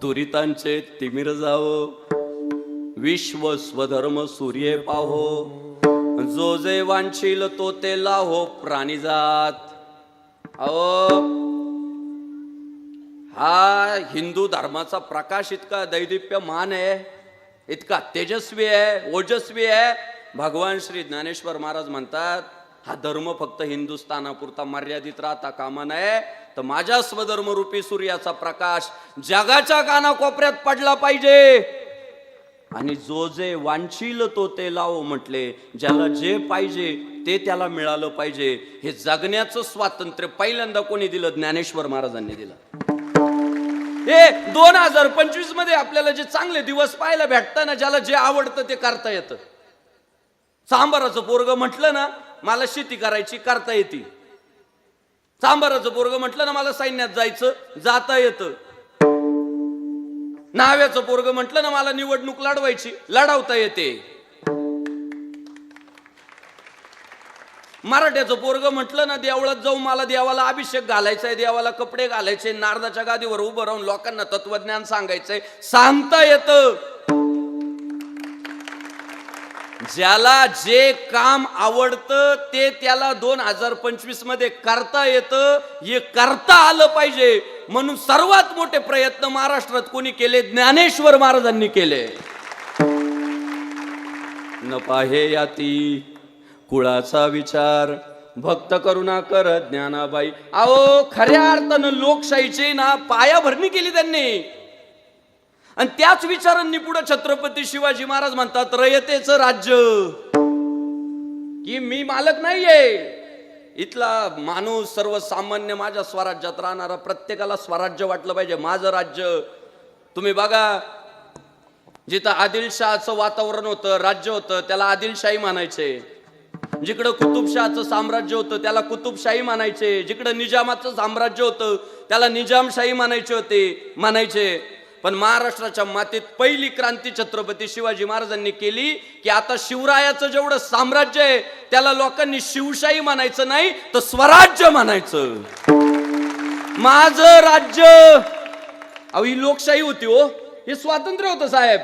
दुरितांचे तिमिर जावो. विश्व स्वधर्म सूर्य पाहो. जो जे वांछील तो ते लाहो प्राणी जात. अहो हा हिंदू धर्माचा प्रकाश इतका दैदिप्यमान आहे इतका तेजस्वी आहे ओजस्वी आहे. भगवान श्री ज्ञानेश्वर महाराज म्हणतात हा धर्म फक्त हिंदुस्थानापुरता मर्यादित राहता कामा नये तर माझ्या स्वधर्मरूपी सूर्याचा प्रकाश जगाच्या कानाकोपऱ्यात पडला पाहिजे. आणि जो जे वांछील तो ते लावो म्हटले ज्याला जे पाहिजे ते त्याला मिळालं पाहिजे. हे जगण्याचं स्वातंत्र्य पहिल्यांदा कोणी दिलं? ज्ञानेश्वर महाराजांनी दिलं. हे दोन हजार पंचवीसमध्ये आपल्याला जे चांगले दिवस पाहायला भेटतं ना ज्याला जे आवडतं ते करता येतं. सांबाराचं पोरग म्हटलं ना मला शेती करायची करता येते. चांबाराचं पोरग म्हटलं ना मला सैन्यात जायचं जाता येतं. नाव्याचं पोरग म्हटलं ना मला निवडणूक लढवायची लढवता येते. मराठ्याचं पोरग म्हटलं ना देवळात जाऊ मला देवाला अभिषेक घालायचा आहे देवाला कपडे घालायचे नारदाच्या गादीवर उभं राहून लोकांना तत्वज्ञान सांगायचंय. सांगता येतं. ज्याला जे काम आवडतं ते त्याला दोन हजार पंचवीसमध्ये करता येतं. हे करता आलं पाहिजे. म्हणून सर्वात मोठे प्रयत्न महाराष्ट्रात कोणी केले? ज्ञानेश्वर महाराजांनी केले. न पाहे याती कुळाचा विचार. भक्त करुणा कर ज्ञानाबाई. अहो खऱ्या अर्थानं लोकशाहीची ना पायाभरणी केली त्यांनी. आणि त्याच विचारांनी पुढे छत्रपती शिवाजी महाराज म्हणतात रयतेचं राज्य. की मी मालक नाहीये. इथला माणूस सर्वसामान्य माझ्या स्वराज्यात राहणारा प्रत्येकाला स्वराज्य वाटलं पाहिजे. माझं राज्य तुम्ही बघा जिथं आदिलशहाचं वातावरण होतं राज्य होतं त्याला आदिलशाही म्हणायचे. जिकडं कुतुबशहाचं साम्राज्य होतं त्याला कुतुबशाही म्हणायचे. जिकडं निजामाचं साम्राज्य होतं त्याला निजामशाही म्हणायचे होते म्हणायचे. पण महाराष्ट्राच्या मातीत पहिली क्रांती छत्रपती शिवाजी महाराजांनी केली की आता शिवरायाचं जेवढं साम्राज्य आहे त्याला लोकांनी शिवशाही म्हणायचं नाही तर स्वराज्य म्हणायचं. माझ राज्य अहो ही लोकशाही होती हो. हे स्वातंत्र्य होतं साहेब.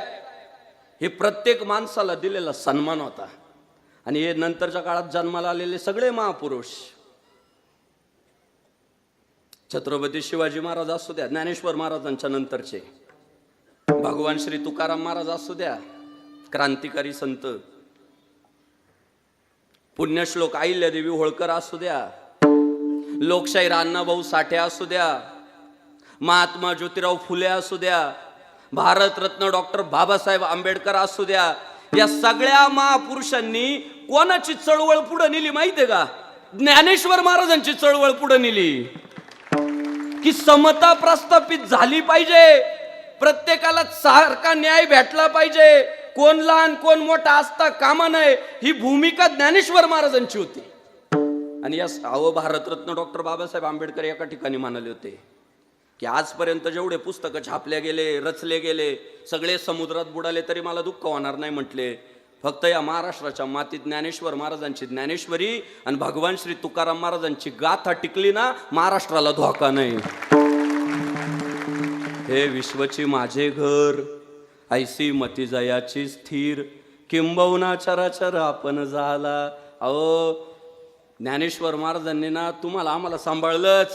हे प्रत्येक माणसाला दिलेला सन्मान होता. आणि हे नंतरच्या काळात जन्माला आलेले सगळे महापुरुष. छत्रपती शिवाजी महाराज असू द्या ज्ञानेश्वर महाराजांच्या नंतरचे. भगवान श्री तुकाराम महाराज असू द्या क्रांतिकारी संत. पुण्यश्लोक अहिल्यादेवी होळकर असू द्या लोकशाही अण्णाभाऊ साठे असू द्या महात्मा ज्योतिराव फुले असू द्या भारतरत्न डॉक्टर बाबासाहेब आंबेडकर असू द्या या सगळ्या महापुरुषांनी कोणाची चळवळ पुढे नेली माहितीये का? ज्ञानेश्वर महाराजांची चळवळ पुढे नेली. की समता प्रस्थापित झाली पाहिजे. प्रत्येकाला सारखा न्याय भेटला पाहिजे. कोण लहान कोण मोठा असता कामा नये. ही भूमिका ज्ञानेश्वर महाराजांची होती. आणि या अहो भारतरत्न डॉक्टर बाबासाहेब आंबेडकर एका ठिकाणी म्हणाले होते की आजपर्यंत जेवढे पुस्तकं छापले गेले रचले गेले सगळे समुद्रात बुडाले तरी मला दुःख होणार नाही म्हटले. फक्त या महाराष्ट्राच्या मातीत ज्ञानेश्वर महाराजांची ज्ञानेश्वरी आणि भगवान श्री तुकाराम महाराजांची गाथा टिकली ना महाराष्ट्राला धोका नाही. हे विश्वची माझे घर ऐसी मती जयाची स्थिर किंबहुना चराचर आपण झाला. अहो ज्ञानेश्वर महाराजांनी ना तुम्हाला आम्हाला सांभाळलंच.